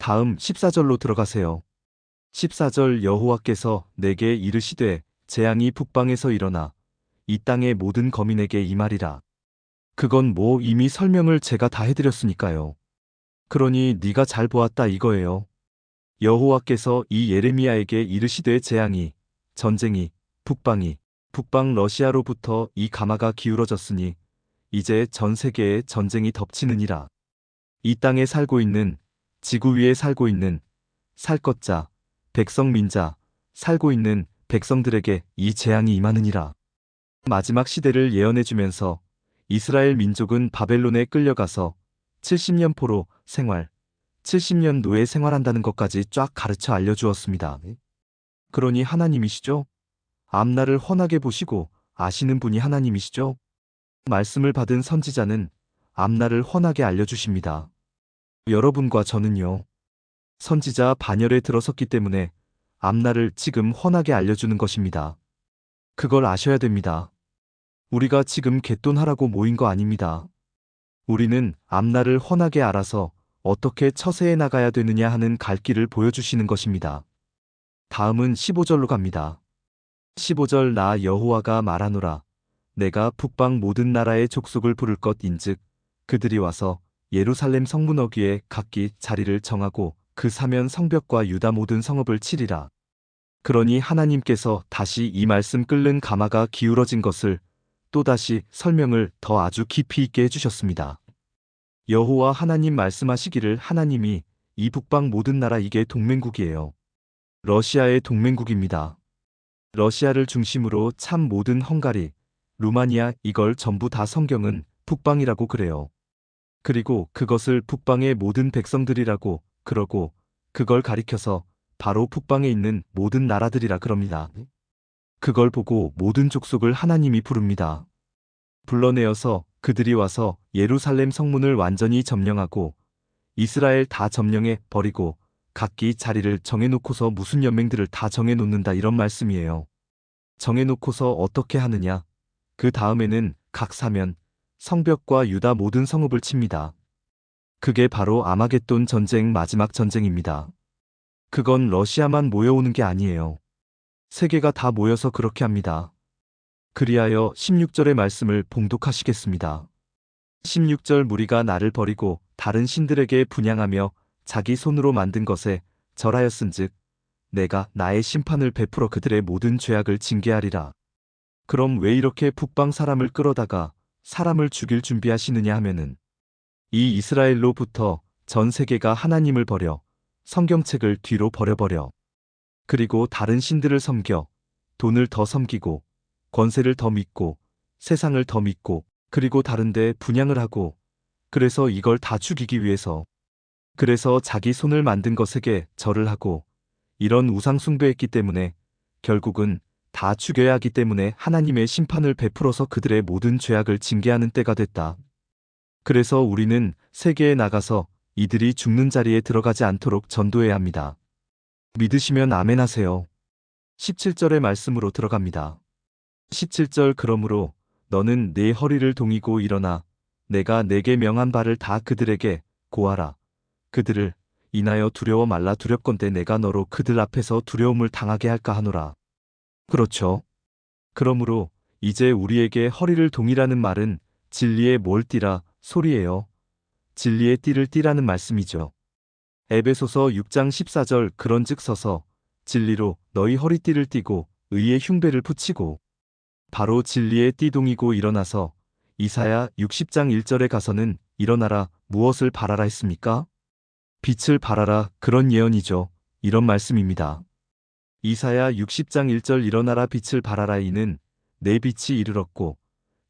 다음 14절로 들어가세요. 14절 여호와께서 내게 이르시되 재앙이 북방에서 일어나 이 땅의 모든 거민에게 임하리라. 그건 뭐 이미 설명을 제가 다 해드렸으니까요. 그러니 네가 잘 보았다 이거예요. 여호와께서 이 예레미야에게 이르시되 재앙이 전쟁이 북방이 북방 러시아로부터 이 가마가 기울어졌으니 이제 전 세계에 전쟁이 덮치느니라. 이 땅에 살고 있는 지구 위에 살고 있는 살 것자 백성 민자 살고 있는 백성들에게 이 재앙이 임하느니라. 마지막 시대를 예언해 주면서 이스라엘 민족은 바벨론에 끌려가서 70년 포로 생활, 70년 노예 생활한다는 것까지 쫙 가르쳐 알려주었습니다. 그러니 하나님이시죠? 앞날을 훤하게 보시고 아시는 분이 하나님이시죠? 말씀을 받은 선지자는 앞날을 훤하게 알려주십니다. 여러분과 저는요. 선지자 반열에 들어섰기 때문에 앞날을 지금 훤하게 알려주는 것입니다. 그걸 아셔야 됩니다. 우리가 지금 개돈하라고 모인 거 아닙니다. 우리는 앞날을 훤하게 알아서 어떻게 처세해 나가야 되느냐 하는 갈 길을 보여주시는 것입니다. 다음은 15절로 갑니다. 15절 나 여호와가 말하노라. 내가 북방 모든 나라의 족속을 부를 것인즉 그들이 와서 예루살렘 성문 어귀에 각기 자리를 정하고 그 사면 성벽과 유다 모든 성읍을 치리라. 그러니 하나님께서 다시 이 말씀 끓는 가마가 기울어진 것을 또다시 설명을 더 아주 깊이 있게 해주셨습니다. 여호와 하나님 말씀하시기를 하나님이 이 북방 모든 나라 이게 동맹국이에요. 러시아의 동맹국입니다. 러시아를 중심으로 참 모든 헝가리, 루마니아 이걸 전부 다 성경은 북방이라고 그래요. 그리고 그것을 북방의 모든 백성들이라고 그러고 그걸 가리켜서 바로 북방에 있는 모든 나라들이라 그럽니다. 그걸 보고 모든 족속을 하나님이 부릅니다. 불러내어서 그들이 와서 예루살렘 성문을 완전히 점령하고 이스라엘 다 점령해 버리고 각기 자리를 정해놓고서 무슨 연맹들을 다 정해놓는다 이런 말씀이에요. 정해놓고서 어떻게 하느냐? 그 다음에는 각 사면, 성벽과 유다 모든 성읍을 칩니다. 그게 바로 아마겟돈 전쟁 마지막 전쟁입니다. 그건 러시아만 모여오는 게 아니에요. 세계가 다 모여서 그렇게 합니다. 그리하여 16절의 말씀을 봉독하시겠습니다. 16절 무리가 나를 버리고 다른 신들에게 분양하며 자기 손으로 만든 것에 절하였은즉 내가 나의 심판을 베풀어 그들의 모든 죄악을 징계하리라. 그럼 왜 이렇게 북방 사람을 끌어다가 사람을 죽일 준비하시느냐 하면은 이 이스라엘로부터 전 세계가 하나님을 버려 성경책을 뒤로 버려버려. 그리고 다른 신들을 섬겨 돈을 더 섬기고 권세를 더 믿고 세상을 더 믿고 그리고 다른데 분양을 하고 그래서 이걸 다 죽이기 위해서. 그래서 자기 손을 만든 것에게 절을 하고 이런 우상 숭배했기 때문에 결국은 다 죽여야 하기 때문에 하나님의 심판을 베풀어서 그들의 모든 죄악을 징계하는 때가 됐다. 그래서 우리는 세계에 나가서 이들이 죽는 자리에 들어가지 않도록 전도해야 합니다. 믿으시면 아멘 하세요. 17절의 말씀으로 들어갑니다. 17절 그러므로 너는 내 허리를 동이고 일어나 내가 내게 명한 바를 다 그들에게 고하라. 그들을 인하여 두려워 말라 두렵건대 내가 너로 그들 앞에서 두려움을 당하게 할까 하노라. 그렇죠. 그러므로 이제 우리에게 허리를 동이라는 말은 진리의 뭘 띠라 소리예요. 진리의 띠를 띠라는 말씀이죠. 에베소서 6장 14절 그런즉 서서 진리로 너희 허리띠를 띠고 의의 흉배를 붙이고 바로 진리의 띠동이고 일어나서 이사야 60장 1절에 가서는 일어나라 무엇을 바라라 했습니까? 빛을 바라라 그런 예언이죠. 이런 말씀입니다. 이사야 60장 1절 일어나라 빛을 바라라 이는 내 빛이 이르렀고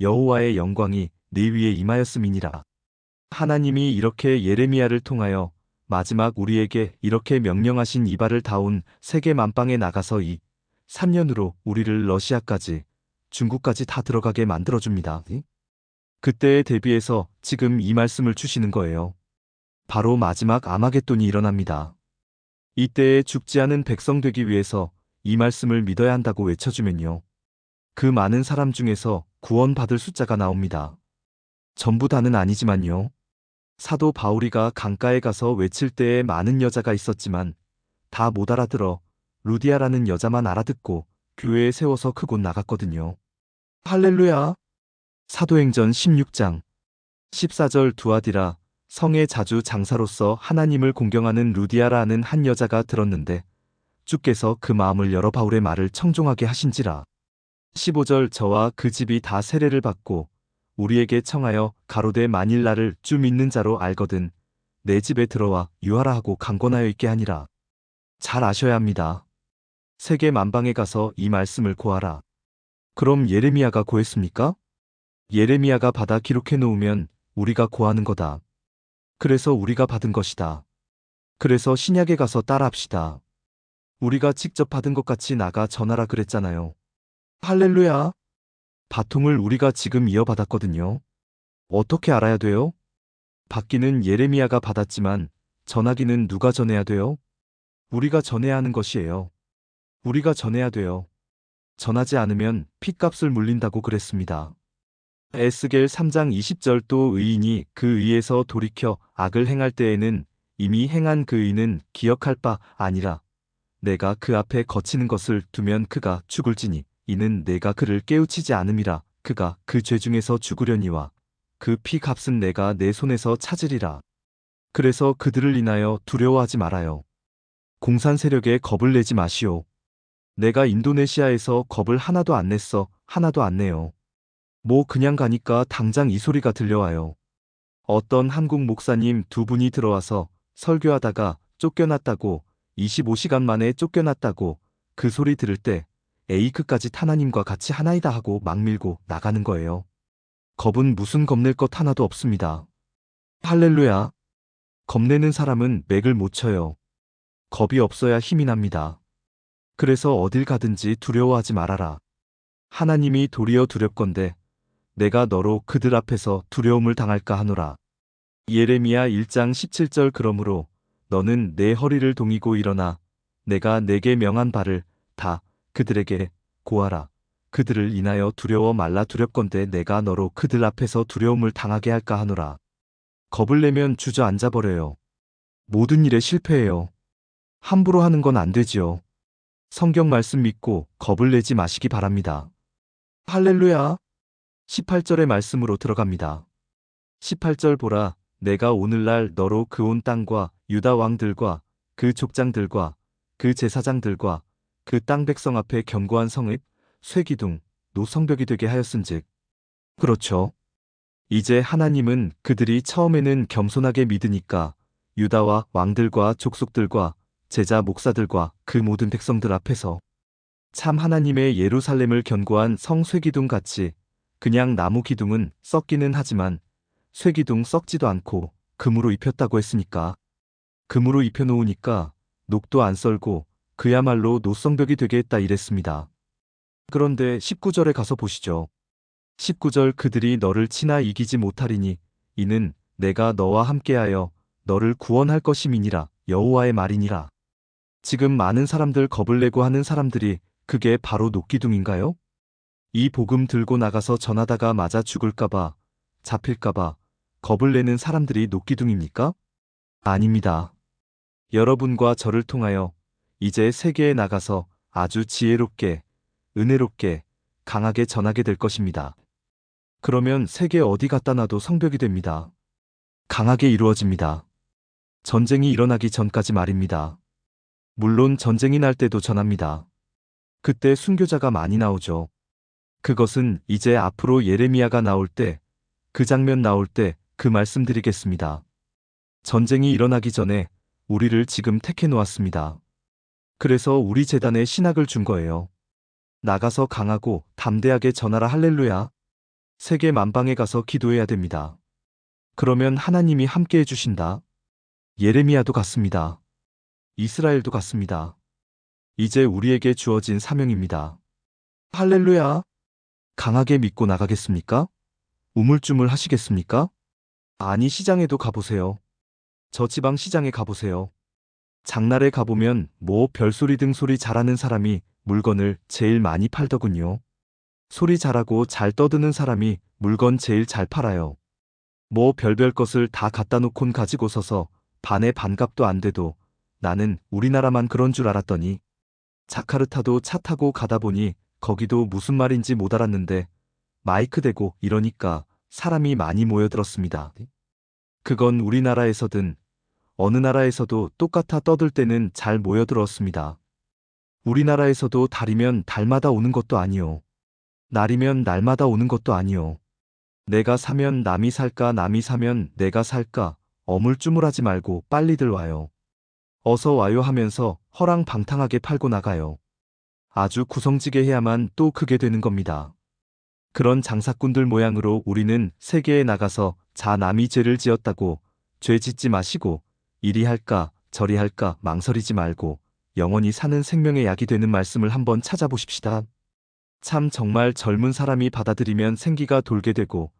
여호와의 영광이 내 위에 임하였음이니라. 하나님이 이렇게 예레미야를 통하여 마지막 우리에게 이렇게 명령하신 이발을 다운 세계 만방에 나가서 이 3년으로 우리를 러시아까지 중국까지 다 들어가게 만들어줍니다. 그때에 대비해서 지금 이 말씀을 주시는 거예요. 바로 마지막 아마겟돈이 일어납니다. 이때에 죽지 않은 백성 되기 위해서 이 말씀을 믿어야 한다고 외쳐주면요. 그 많은 사람 중에서 구원받을 숫자가 나옵니다. 전부 다는 아니지만요. 사도 바울이가 강가에 가서 외칠 때에 많은 여자가 있었지만 다 못 알아들어 루디아라는 여자만 알아듣고 교회에 세워서 크고 나갔거든요. 할렐루야! 사도행전 16장 14절 두아디라 성에 자주 장사로서 하나님을 공경하는 루디아라는 한 여자가 들었는데 주께서 그 마음을 열어 바울의 말을 청종하게 하신지라. 15절 저와 그 집이 다 세례를 받고 우리에게 청하여 가로되 만일 나를 주 믿는 자로 알거든 내 집에 들어와 유하라 하고 강권하여 있게 하니라. 잘 아셔야 합니다. 세계 만방에 가서 이 말씀을 고하라. 그럼 예레미야가 고했습니까? 예레미야가 받아 기록해 놓으면 우리가 고하는 거다. 그래서 우리가 받은 것이다. 그래서 신약에 가서 따라합시다. 우리가 직접 받은 것 같이 나가 전하라 그랬잖아요. 할렐루야. 바통을 우리가 지금 이어받았거든요. 어떻게 알아야 돼요? 받기는 예레미야가 받았지만 전하기는 누가 전해야 돼요? 우리가 전해야 하는 것이에요. 우리가 전해야 돼요. 전하지 않으면 핏값을 물린다고 그랬습니다. 에스겔 3장 20절 또 의인이 그 의에서 돌이켜 악을 행할 때에는 이미 행한 그 의는 기억할 바 아니라 내가 그 앞에 거치는 것을 두면 그가 죽을지니 이는 내가 그를 깨우치지 않음이라 그가 그 죄 중에서 죽으려니와 그 피 값은 내가 내 손에서 찾으리라. 그래서 그들을 인하여 두려워하지 말아요. 공산 세력에 겁을 내지 마시오. 내가 인도네시아에서 겁을 하나도 안 냈어. 하나도 안 내요. 뭐 그냥 가니까 당장 이 소리가 들려와요. 어떤 한국 목사님 두 분이 들어와서 설교하다가 쫓겨났다고 25시간 만에 쫓겨났다고 그 소리 들을 때 에이크까지 하나님과 같이 하나이다 하고 막 밀고 나가는 거예요. 겁은 무슨 겁낼 것 하나도 없습니다. 할렐루야. 겁내는 사람은 맥을 못 쳐요. 겁이 없어야 힘이 납니다. 그래서 어딜 가든지 두려워하지 말아라. 하나님이 도리어 두렵건대 내가 너로 그들 앞에서 두려움을 당할까 하노라. 예레미야 1장 17절 그러므로 너는 내 허리를 동이고 일어나 내가 내게 명한 바를 다 그들에게 고하라. 그들을 인하여 두려워 말라 두렵건대 내가 너로 그들 앞에서 두려움을 당하게 할까 하노라. 겁을 내면 주저앉아 버려요. 모든 일에 실패해요. 함부로 하는 건 안 되지요. 성경 말씀 믿고 겁을 내지 마시기 바랍니다. 할렐루야. 18절의 말씀으로 들어갑니다. 18절 보라, 내가 오늘날 너로 그 온 땅과 유다 왕들과 그 족장들과 그 제사장들과 그 땅 백성 앞에 견고한 성읍, 쇠기둥, 노성벽이 되게 하였은즉. 그렇죠. 이제 하나님은 그들이 처음에는 겸손하게 믿으니까 유다와 왕들과 족속들과 제자 목사들과 그 모든 백성들 앞에서 참 하나님의 예루살렘을 견고한 성 쇠기둥 같이 그냥 나무 기둥은 썩기는 하지만 쇠기둥 썩지도 않고 금으로 입혔다고 했으니까 금으로 입혀놓으니까 녹도 안 썰고 그야말로 노성벽이 되게 했다 이랬습니다. 그런데 19절에 가서 보시죠. 19절 그들이 너를 치나 이기지 못하리니 이는 내가 너와 함께하여 너를 구원할 것임이니라 여호와의 말이니라. 지금 많은 사람들 겁을 내고 하는 사람들이 그게 바로 녹기둥인가요? 이 복음 들고 나가서 전하다가 맞아 죽을까봐, 잡힐까봐 겁을 내는 사람들이 녹기둥입니까? 아닙니다. 여러분과 저를 통하여 이제 세계에 나가서 아주 지혜롭게, 은혜롭게, 강하게 전하게 될 것입니다. 그러면 세계 어디 갖다 놔도 성벽이 됩니다. 강하게 이루어집니다. 전쟁이 일어나기 전까지 말입니다. 물론 전쟁이 날 때도 전합니다. 그때 순교자가 많이 나오죠. 그것은 이제 앞으로 예레미야가 나올 때, 그 장면 나올 때 그 말씀드리겠습니다. 전쟁이 일어나기 전에 우리를 지금 택해 놓았습니다. 그래서 우리 재단에 신학을 준 거예요. 나가서 강하고 담대하게 전하라 할렐루야. 세계 만방에 가서 기도해야 됩니다. 그러면 하나님이 함께 해주신다. 예레미야도 같습니다. 이스라엘도 같습니다. 이제 우리에게 주어진 사명입니다. 할렐루야. 강하게 믿고 나가겠습니까? 우물쭈물 하시겠습니까? 아니 시장에도 가보세요. 저 지방 시장에 가보세요. 장날에 가보면 뭐 별소리 등 소리 잘하는 사람이 물건을 제일 많이 팔더군요. 소리 잘하고 잘 떠드는 사람이 물건 제일 잘 팔아요. 뭐 별별 것을 다 갖다 놓곤 가지고 서서 반의 반값도 안 돼도 나는 우리나라만 그런 줄 알았더니 자카르타도 차 타고 가다 보니 거기도 무슨 말인지 못 알았는데 마이크 대고 이러니까 사람이 많이 모여들었습니다. 그건 우리나라에서든 어느 나라에서도 똑같아 떠들 때는 잘 모여들었습니다. 우리나라에서도 달이면 달마다 오는 것도 아니요. 날이면 날마다 오는 것도 아니요. 내가 사면 남이 살까 남이 사면 내가 살까 어물쭈물하지 말고 빨리들 와요. 어서 와요 하면서 허랑방탕하게 팔고 나가요. 아주 구성지게 해야만 또 크게 되는 겁니다. 그런 장사꾼들 모양으로 우리는 세계에 나가서 자 남이 죄를 지었다고 죄 짓지 마시고 이리 할까 저리 할까 망설이지 말고 영원히 사는 생명의 약이 되는 말씀을 한번 찾아보십시다. 참 정말 젊은 사람이 받아들이면 생기가 돌게 되고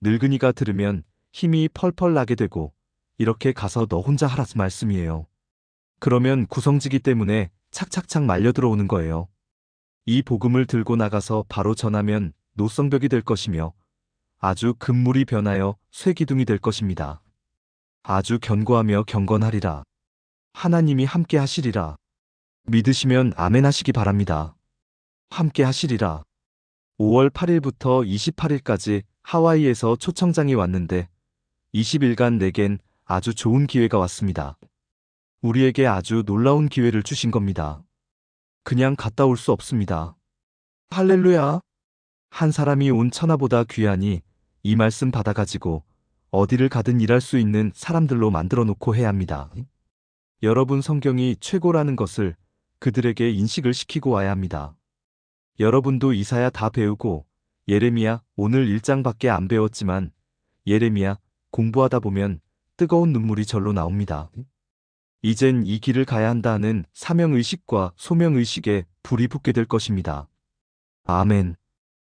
늙은이가 들으면 힘이 펄펄 나게 되고 이렇게 가서 너 혼자 하라스 말씀이에요. 그러면 구성지기 때문에 착착착 말려 들어오는 거예요. 이 복음을 들고 나가서 바로 전하면 노성벽이 될 것이며 아주 금물이 변하여 쇠기둥이 될 것입니다. 아주 견고하며 경건하리라. 하나님이 함께 하시리라. 믿으시면 아멘 하시기 바랍니다. 함께 하시리라. 5월 8일부터 28일까지 하와이에서 초청장이 왔는데 20일간 내겐 아주 좋은 기회가 왔습니다. 우리에게 아주 놀라운 기회를 주신 겁니다. 그냥 갔다 올 수 없습니다. 할렐루야! 한 사람이 온 천하보다 귀하니 이 말씀 받아가지고 어디를 가든 일할 수 있는 사람들로 만들어 놓고 해야 합니다. 여러분 성경이 최고라는 것을 그들에게 인식을 시키고 와야 합니다. 여러분도 이사야 다 배우고 예레미야 오늘 1장밖에 안 배웠지만 예레미야 공부하다 보면 뜨거운 눈물이 절로 나옵니다. 이젠 이 길을 가야 한다는 사명의식과 소명의식에 불이 붙게 될 것입니다. 아멘.